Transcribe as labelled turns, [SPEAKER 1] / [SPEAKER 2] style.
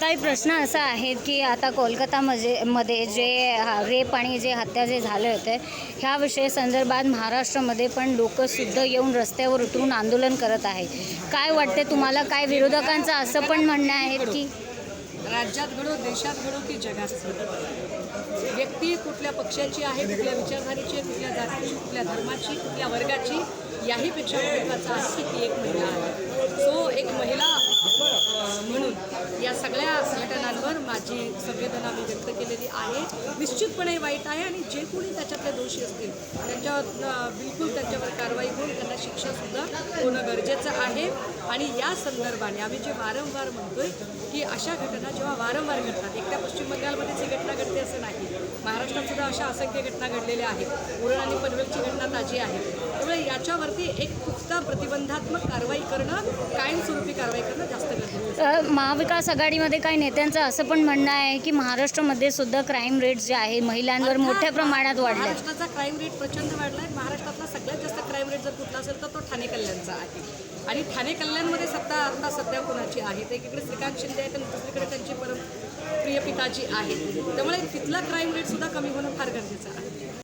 [SPEAKER 1] काही प्रश्न असा आहे की आता कोलकातामध्ये मध्ये जे रेप आणि जे हत्या जे झाले होते ह्या विषय संदर्भात महाराष्ट्रामध्ये पण लोकसुद्धा येऊन रस्त्यावर उतरून आंदोलन करत आहेत. काय वाटते तुम्हाला? काय विरोधकांचं असं पण म्हणणं आहे की?
[SPEAKER 2] राज्यात घडो देशात घडो की जगात व्यक्ती कुठल्या पक्षाची आहे कुठल्या विचारधारेची आहे कुठल्या जातीची कुठल्या धर्माची कुठल्या वर्गाची याहीपेक्षा महत्त्वाचं आहे की ती एक महिला आहे सो एक महिला अं, म्हणून या सगळ्या घटनांवर माझी संवेदना मी व्यक्त केलेली आहे. निश्चितपणे वाईट आहे आणि जे कोणी त्याच्यातले दोषी असतील त्यांच्यावर बिलकुल त्यांच्यावर कारवाई होऊन त्यांना शिक्षासुद्धा होणं गरजेचं आहे. आणि या संदर्भाने आम्ही जे वारंवार म्हणतोय की अशा घटना जेव्हा वारंवार घडतात एकट्या पश्चिम बंगालमध्येच ही घटना घडते असं नाही. महाराष्ट्रात सुद्धा अशा असंख्य घटना घडलेल्या आहेत. उरण आणि पनवेलची घटना ताजी आहे. त्यामुळे याच्यावरती एक पुख्ता प्रतिबंधात्मक कारवाई करणं कायमस्वरूपी कारवाई करणं जास्त
[SPEAKER 1] अ, महाविकास आघाडीमध्ये काही नेत्यांचं असं पण म्हणणं आहे की महाराष्ट्रामध्ये सुद्धा क्राईम रेट जे आहे महिलांवर मोठ्या प्रमाणात वाढले.
[SPEAKER 2] महाराष्ट्राचा क्राईम रेट प्रचंड वाढला आहे महाराष्ट्रातला सगळ्यात जास्त क्राईम रेट जर कुठला असेल तर तो ठाणे कल्याणचा आहे. आणि ठाणे कल्याणमध्ये सत्ता आता सध्या कोणाची आहे? तर एकीकडे श्रीकांत शिंदे आहेत आणि दुसरीकडे त्यांची परम प्रिय पिताजी आहे त्यामुळे तिथला क्राईम रेट सुद्धा कमी होणं फार गरजेचं आहे.